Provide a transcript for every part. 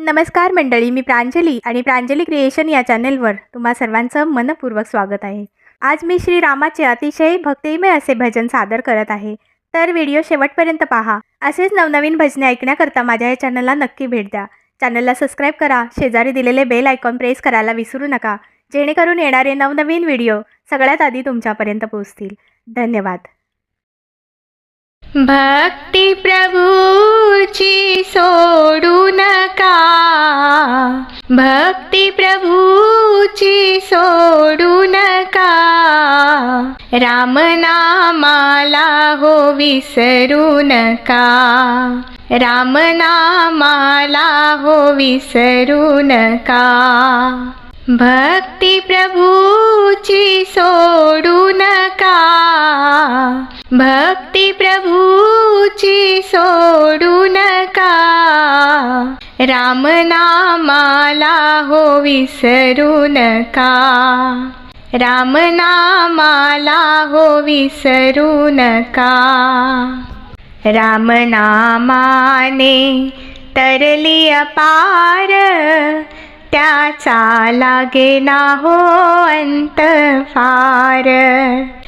नमस्कार मंडळी मी प्रांजली आणि प्रांजली क्रिएशन या चॅनेलवर तुम्हा सर्वांचं मनपूर्वक स्वागत आहे. आज मी श्रीरामाचे अतिशय भक्तिमय असे भजन सादर करत आहे. तर व्हिडिओ शेवटपर्यंत पहा. असेच नवनवीन भजने ऐकण्याकरता माझ्या या चॅनलला नक्की भेट द्या. चॅनलला सबस्क्राईब करा. शेजारी दिलेले बेल आयकॉन प्रेस करायला विसरू नका. जेणेकरून येणारे नवनवीन व्हिडिओ सगळ्यात आधी तुमच्यापर्यंत पोहोचतील. धन्यवाद. भक्ती प्रभूची सोडू नका। भक्ती प्रभूची सोडू नका। रामनामाला हो विसरू नका। रामनामाला हो विसरू नका। भक्ती प्रभूची सोडू नका। भक्ती प्रभूची सोडू नका. रामनामाला हो विसरू नका. रामनामाला हो विसरू नका. रामनामाने तरली अपार त्याचा लागे ना हो अंत फार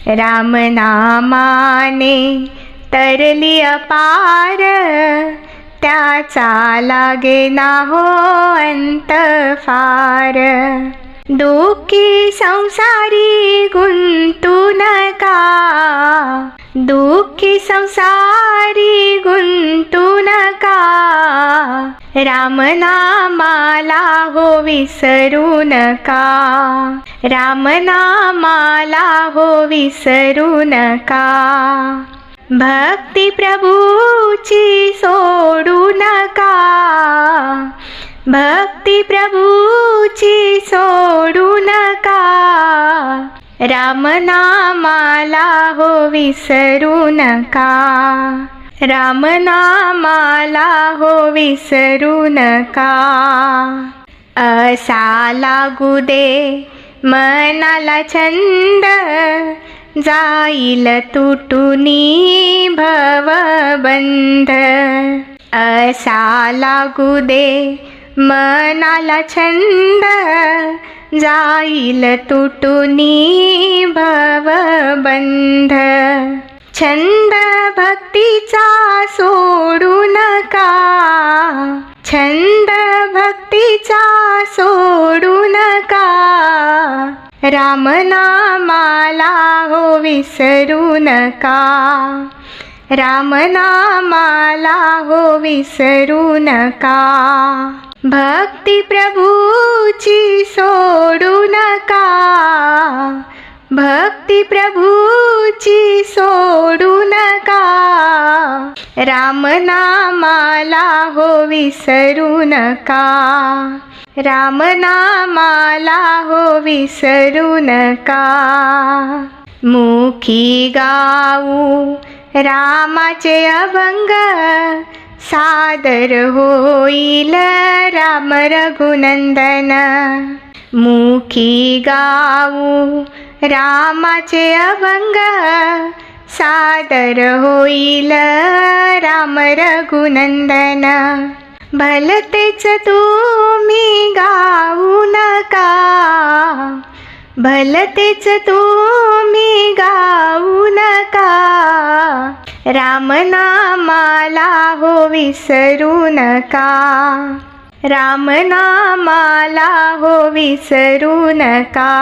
रामनामाने तरली अपार त्याचा लागे ना हो अंत फार दुःखी संसारी गुंतू नका. दुःखी संसारी गुंतू नका. रामनामाला हो विसरू नका. रामनामाला हो विसरू नका. भक्ती प्रभूची सोडू नका. भक्ती प्रभूची सोडू नका. रामनामाला हो विसरू नका. रामनामाला हो विसरू नका. असा लागू दे मनाला छंद. जाईल तुटुनी भवबंध. असा लागू दे मनाला छंद. जाईल तुटुनी भवबंध. छंद भक्तीचा सोडू नका. छंद भक्तीचा सोडू रामनामाला हो विसरू नका. रामनामाला हो विसरू नका. भक्ती प्रभूची सोडू नका. भक्ती प्रभूची सोडू नका. रामनामाला हो विसरू नका. रामनामाला हो विसरू नका. मुखी गाऊ रामाचे अभंग सादर होईल राम रघुनंदन. मुखी गाऊ रामाचे अभंग सादर होईल राम रघुनंदन. भलतेच तुम्ही गाऊ नका. भलतेच तुम्ही गाऊ नका. रामनामाला हो विसरू नका. रामनामाला हो विसरू नका.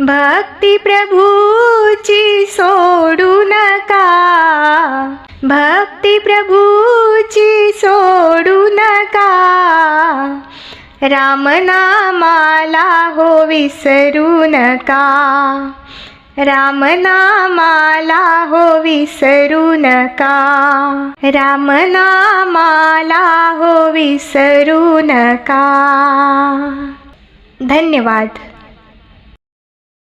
भक्ती प्रभूची सोडू नका. भक्ती प्रभूची सोडू नका. रामनामाला हो विसरू नका. रामनामाला हो विसरू नका. रामनामाला हो विसरू नका. धन्यवाद.